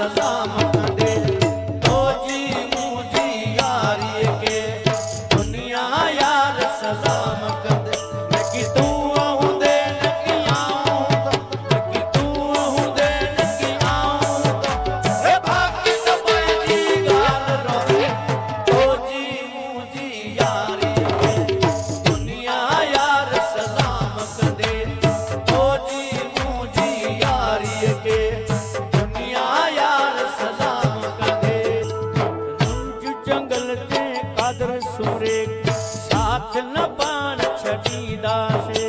的 સુરે સાથ ન પાન છટી દાસે.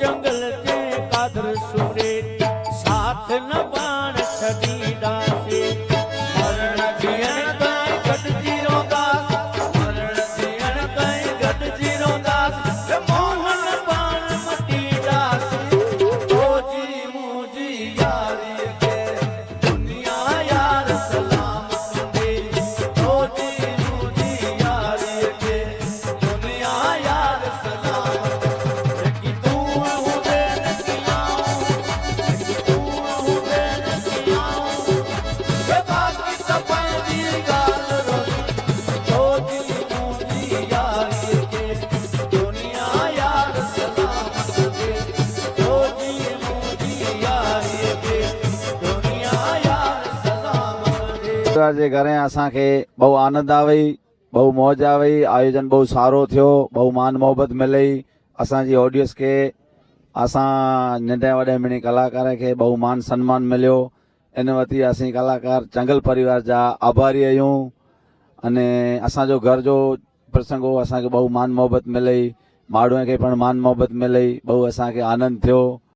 જંગલ તે કાદર સુરે સાથ ન પરિવાર जे घरे असांखे बहु आनंद આવી બહુ મોજ આવી આયોજન બહુ સારો થયો બહુ માન મોહબત मिलई असांजी ऑडियंस खे असां नंढे वॾे मिणी कलाकार खे बहु मान सन्मान मिलियो इन वती असीं कलाकार चंगल परिवार जा आभारी आहियूं अने असांजो घर जो प्रसंग हो असांखे बहु मान मोहबत मिलई माण्हूअ खे पण मान मोहबत मिलई बहु असांखे आनंद थियो